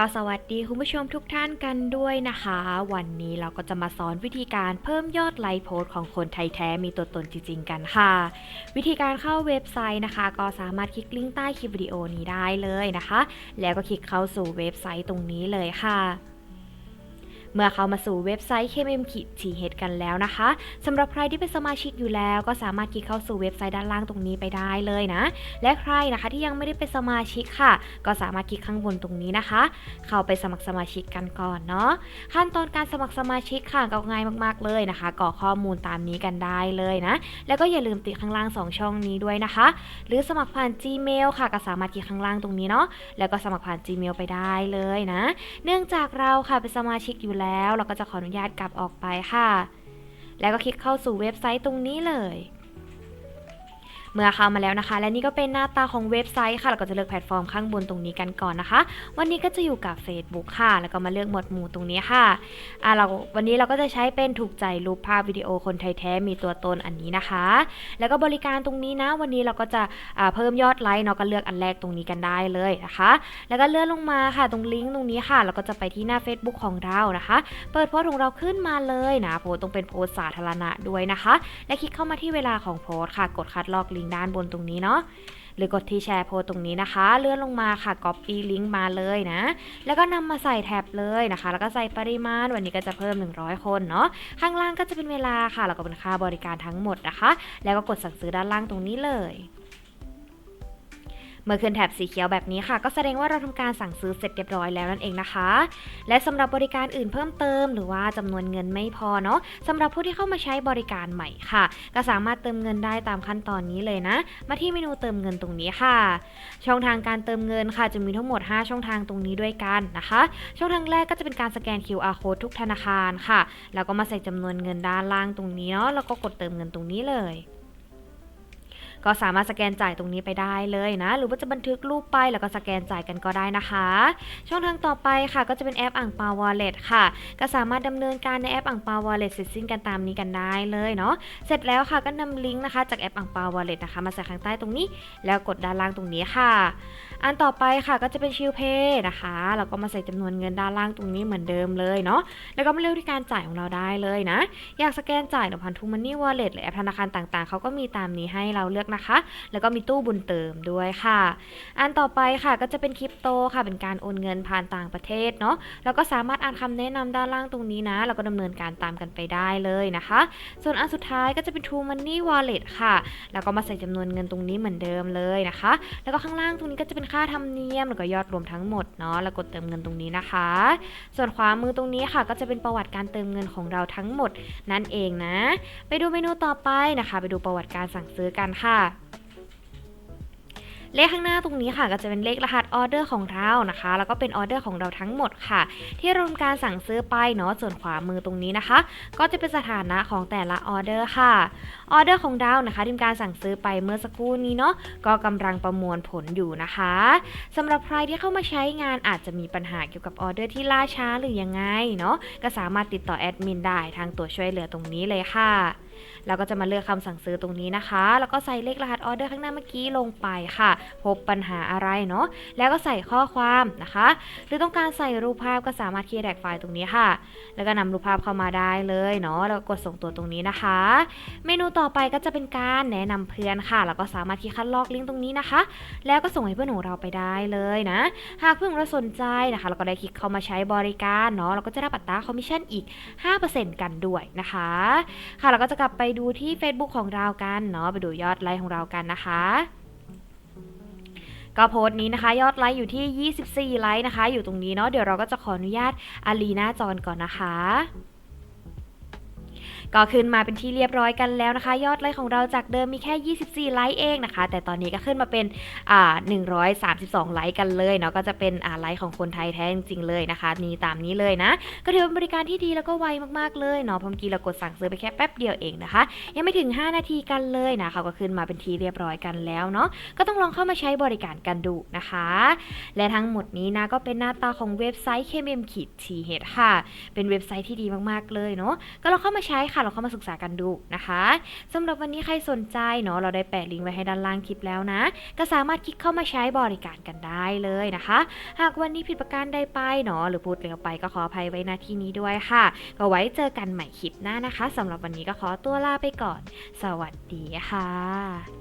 ก็สวัสดีคุณผู้ชมทุกท่านกันด้วยนะคะ วันนี้เราก็จะมาสอนวิธีการเพิ่มยอดไลค์โพสต์ของคนไทยแท้มีตัวตนจริงๆกันค่ะ วิธีการเข้าเว็บไซต์นะคะ ก็สามารถคลิกลิงก์ใต้คลิปวิดีโอนี้ได้เลยนะคะ แล้วก็คลิกเข้าสู่เว็บไซต์ตรงนี้เลยค่ะ เมื่อเข้ามาสู่เว็บไซต์ KMM ขีดทีเฮดกันแล้วนะคะสำหรับใครที่เป็นสมาชิกอยู่แล้วก็สามารถคลิกเข้าสู่เว็บไซต์ด้านล่างตรงนี้ไปได้เลยนะ และใครนะคะที่ยังไม่ได้เป็นสมาชิกค่ะ ก็สามารถคลิกข้างบนตรงนี้นะคะ เข้าไปสมัครสมาชิกกันก่อนเนาะขั้นตอนการสมัครสมาชิกค่ะก็ง่ายมากๆเลยนะคะกรอกข้อมูลตามนี้กันได้เลยนะ แล้วก็อย่าลืมติดข้างล่าง 2 ช่องนี้ด้วยนะคะ หรือสมัครผ่าน Gmail ค่ะก็สามารถคลิกข้างล่างตรงนี้เนาะแล้วก็สมัครผ่าน Gmail ไปได้เลยนะ เนื่องจากเราค่ะเป็นสมาชิกอยู่แล้วแล้ว เราก็จะขออนุญาตกลับออกไปค่ะ แล้วก็คลิกเข้าสู่เว็บไซต์ตรงนี้เลย เมื่อเข้ามาแล้วนะคะ และนี่ก็เป็นหน้าตาของเว็บไซต์ค่ะ เราก็จะเลือกแพลตฟอร์มข้างบนตรงนี้กันก่อนนะคะ วันนี้ก็จะอยู่กับ Facebook ค่ะ แล้วก็มาเลือกหมวดหมู่ตรงนี้ค่ะอ่าเราวันนี้เราก็จะใช้เป็นถูกใจรูปภาพวิดีโอคนไทยแท้มีตัวตนอันนี้นะคะ แล้วก็บริการตรงนี้นะ วันนี้เราก็จะอ่าเพิ่มยอดไลค์เนาะก็เลือกอันแรกตรงนี้กันได้เลยนะคะ แล้วก็เลื่อนลงมาค่ะตรงลิงก์ตรงนี้ค่ะ เราก็จะไปที่หน้า Facebook ของเรานะคะ เปิดโพสต์ของเราขึ้นมาเลยนะ โพสต์ต้องเป็นโพสต์สาธารณะด้วยนะคะ และคลิกเข้ามาที่เวลาของโพสต์ค่ะ กดคัดลอกลิงงด้านบนตรงนี้เนาะหรือกดที่แชร์โพสตรงนี้นะคะ เลื่อนลงมาค่ะ Copy ลิงก์มาเลยนะ แล้วก็นำมาใส่แท็บเลยนะคะ แล้วก็ใส่ปริมาณวันนี้ก็จะเพิ่ม 100 คนเนาะข้างล่างก็จะเป็นเวลาค่ะ แล้วก็เป็นค่าบริการทั้งหมดนะคะ แล้วก็กดสั่งซื้อด้านล่างตรงนี้เลย เมื่อขึ้นแถบสีเขียวแบบนี้ค่ะ ก็แสดงว่าเราทำการสั่งซื้อเสร็จเรียบร้อยแล้วนั่นเองนะคะ และสำหรับบริการอื่นเพิ่มเติม หรือว่าจำนวนเงินไม่พอเนาะสำหรับผู้ที่เข้ามาใช้บริการใหม่ค่ะ ก็สามารถเติมเงินได้ตามขั้นตอนนี้เลยนะ มาที่เมนูเติมเงินตรงนี้ค่ะ ช่องทางการเติมเงินค่ะ จะมีทั้งหมด 5 ช่องทางตรงนี้ด้วยกันนะคะ ช่องทางแรกก็จะเป็นการสแกน QR code ทุกธนาคารค่ะ แล้วก็มาใส่จำนวนเงินด้านล่างตรงนี้เนาะแล้วก็กดเติมเงินตรงนี้เลย ก็สามารถสแกนจ่ายตรงนี้ไปได้เลยนะ หรือว่าจะบันทึกรูปไปแล้วก็สแกนจ่ายกันก็ได้นะคะ ช่องทางต่อไปค่ะ ก็จะเป็นแอปอ่างเปาวอลเล็ตค่ะ ก็สามารถดำเนินการในแอปอ่างเปาวอลเล็ตเสร็จสิ้นกันตามนี้กันได้เลยเนาะเสร็จแล้วค่ะก็นำลิงก์นะคะ จากแอปอ่างเปาวอลเล็ตนะคะมาใส่ข้างใต้ตรงนี้ แล้วกดด้านล่างตรงนี้ค่ะ อันต่อไปค่ะก็จะเป็นชิลเพย์นะคะแล้วก็มาใส่จำนวนเงินด้านล่างตรงนี้เหมือนเดิมเลยเนาะแล้วก็มาเลือกที่การจ่ายของเราได้เลยนะ อยากสแกนจ่ายผ่านทูมันนี่วอลเล็ตหรือแอปธนาคารต่างๆเขาก็มีตามนี้ให้เราเลือกนะคะ แล้วก็มีตู้บุญเติมด้วยค่ะ อันต่อไปค่ะก็จะเป็นคริปโตค่ะ เป็นการโอนเงินผ่านต่างประเทศเนาะแล้วก็สามารถอ่านคำแนะนำด้านล่างตรงนี้นะ แล้วก็ดำเนินการตามกันไปได้เลยนะคะ ส่วนอันสุดท้ายก็จะเป็น True Money Wallet ค่ะ แล้วก็มาใส่จำนวนเงินตรงนี้เหมือนเดิมเลยนะคะ แล้วก็ข้างล่างตรงนี้ก็จะเป็นค่าธรรมเนียมแล้วก็ยอดรวมทั้งหมดเนาะแล้วกดเติมเงินตรงนี้นะคะ ส่วนขวามือตรงนี้ค่ะ ก็จะเป็นประวัติการเติมเงินของเราทั้งหมดนั่นเองนะ ไปดูเมนูต่อไปนะคะ ไปดูประวัติการสั่งซื้อกันค่ะเลขข้างหน้าตรงนี้ค่ะก็จะเป็นเลขรหัสออเดอร์ของเรานะคะ แล้วก็เป็นออเดอร์ของเราทั้งหมดค่ะ ที่ราทำการสั่งซื้อไปเนาะส่วนขวามือตรงนี้นะคะ ก็จะเป็นสถานะของแต่ละออเดอร์ค่ะออเดอร์ของเรานะคะที่ทำการสั่งซื้อไปเมื่อสักครู่นี้เนาะก็กำลังประมวลผลอยู่นะคะสำหรับใครที่เข้ามาใช้งานอาจจะมีปัญหาเกี่ยวกับออเดอร์ที่ล่าช้าหรือยังไงเนาะก็สามารถติดต่อแอดมินได้ทางตัวช่วยเหลือตรงนี้เลยค่ะ เราก็จะมาเลือกคำสั่งซื้อตรงนี้นะคะ แล้วก็ใส่เลขรหัสออเดอร์ข้างหน้าเมื่อกี้ลงไปค่ะ พบปัญหาอะไรเนาะ แล้วก็ใส่ข้อความนะคะ หรือต้องการใส่รูปภาพก็สามารถคีย์แท็กไฟล์ตรงนี้ค่ะ แล้วก็นำรูปภาพเข้ามาได้เลยเนาะ แล้วกดส่งตัวตรงนี้นะคะ เมนูต่อไปก็จะเป็นการแนะนำเพื่อนค่ะ แล้วก็สามารถที่คัดลอกลิงก์ตรงนี้นะคะ แล้วก็ส่งให้เพื่อนของเราไปได้เลยนะ หากเพื่อนเราสนใจนะคะเราก็ได้คลิกเข้ามาใช้บริการเนาะ เราก็จะได้อัตราคอมมิชชั่นอีก 5%กันด้วยนะคะ ค่ะเราก็จะกลับไปดูที่ Facebook ของเรากันเนาะไปดูยอดไลค์ของเรากันนะคะก็โพสต์นี้นะคะยอดไลค์อยู่ที่ 24 ไลค์นะคะ อยู่ตรงนี้เนาะเดี๋ยวเราก็จะขออนุญาตอาลีหน้าจอก่อนนะคะ ก็ขึ้นมาเป็นที่เรียบร้อยกันแล้วนะคะ ยอดไลค์ของเราจากเดิมมีแค่ 24 ไลค์เองนะคะ แต่ตอนนี้ก็ขึ้นมาเป็นอ่า132 ไลค์กันเลยเนาะก็จะเป็นอ่าไลค์ของคนไทยแท้จริงๆเลยนะคะ นี่ตามนี้เลยนะ ก็ถือเป็นบริการที่ดีแล้วก็ไวมากๆเลยเนาะพราะเมื่อกี้เรากดสั่งซื้อไปแค่แป๊บเดียวเองนะคะ ยังไม่ถึง 5 นาทีกันเลยนะเขาก็ขึ้นมาเป็นทีเรียบร้อยกันแล้วเนาะก็ต้องลองเข้ามาใช้บริการกันดูนะคะ และทั้งหมดนี้นะก็เป็นหน้าตาของเว็บไซต์ KMM ขีด TH ค่ะ เป็นเว็บไซต์ที่ดีมากๆเลยเนาะก็ลองเข้ามาใช้ค่ะเราเข้ามาศึกษากันดูนะคะสำหรับวันนี้ใครสนใจเนาะเราได้แปะลิงก์ไว้ให้ด้านล่างคลิปแล้วนะ ก็สามารถคลิกเข้ามาใช้บริการกันได้เลยนะคะ หากวันนี้ผิดประการใดไปเนาะหรือพูดเร็วไปก็ขออภัยไว้ณที่นี้ด้วยค่ะ ก็ไว้เจอกันใหม่คลิปหน้านะคะสำหรับวันนี้ก็ขอตัวลาไปก่อน สวัสดีค่ะ